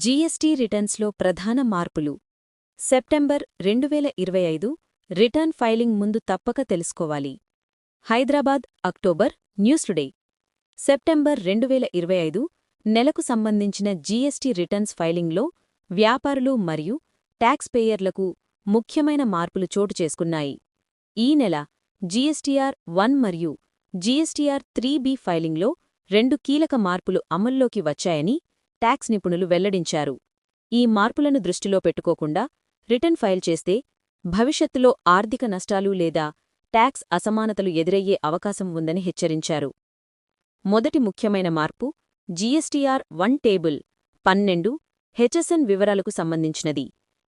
GST రిటర్న్స్లో ప్రధాన మార్పులు. September రెండు వేల ఇరవై ఐదు రిటర్న్ ఫైలింగ్ ముందు తప్పక తెలుసుకోవాలి. Hyderabad October news today. September రెండు వేల ఇరవై ఐదు నెలకు సంబంధించిన జీఎస్టీ రిటర్న్స్ ఫైలింగ్లో వ్యాపారులు మరియు ట్యాక్స్ పేయర్లకు ముఖ్యమైన మార్పులు చోటు చేసుకున్నాయి. ఈ నెల జీఎస్టీఆర్ వన్ మరియు జీఎస్టీఆర్ త్రీ బి ఫైలింగ్లో రెండు కీలక మార్పులు అమల్లోకి వచ్చాయని ట్యాక్స్ నిపుణులు వెల్లడించారు. ఈ మార్పులను దృష్టిలో పెట్టుకోకుండా రిటర్న్ ఫైల్ చేస్తే భవిష్యత్తులో ఆర్థిక నష్టాలు లేదా ట్యాక్స్ అసమానతలు ఎదురయ్యే అవకాశం ఉందని హెచ్చరించారు. మొదటి ముఖ్యమైన మార్పు జీఎస్టీఆర్ వన్ టేబుల్ పన్నెండు హెచ్ఎస్ఎన్ వివరాలకు సంబంధించినది.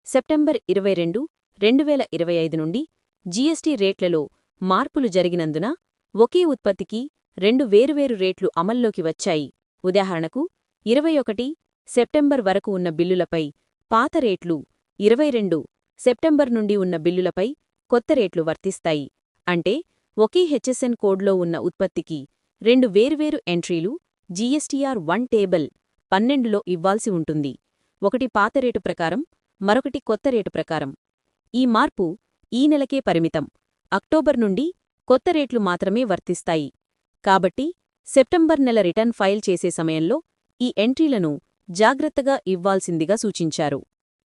సెప్టెంబర్ ఇరవై రెండు రెండు వేల ఇరవై ఐదు నుండి జీఎస్టీ రేట్లలో మార్పులు జరిగినందున ఒకే ఉత్పత్తికి రెండు వేరువేరు రేట్లు అమల్లోకి వచ్చాయి. ఉదాహరణకు ఇరవై ఒకటి సెప్టెంబర్ వరకు ఉన్న బిల్లులపై పాత రేట్లు ఇరవై రెండు సెప్టెంబర్ నుండి ఉన్న బిల్లులపై కొత్త రేట్లు వర్తిస్తాయి. అంటే ఒకే హెచ్ఎస్ఎన్ కోడ్లో ఉన్న ఉత్పత్తికి రెండు వేర్వేరు ఎంట్రీలు జీఎస్టీఆర్ వన్ టేబుల్ పన్నెండులో ఇవ్వాల్సి ఉంటుంది. ఒకటి పాత రేటు ప్రకారం మరొకటి కొత్త రేటు ప్రకారం. ఈ మార్పు ఈ నెలకే పరిమితం. అక్టోబర్ నుండి కొత్త రేట్లు మాత్రమే వర్తిస్తాయి. కాబట్టి సెప్టెంబర్ నెల రిటర్న్ ఫైల్ చేసే సమయంలో ఈ ఎంట్రీలను జాగ్రత్తగా ఇవ్వాల్సిందిగా సూచించారు.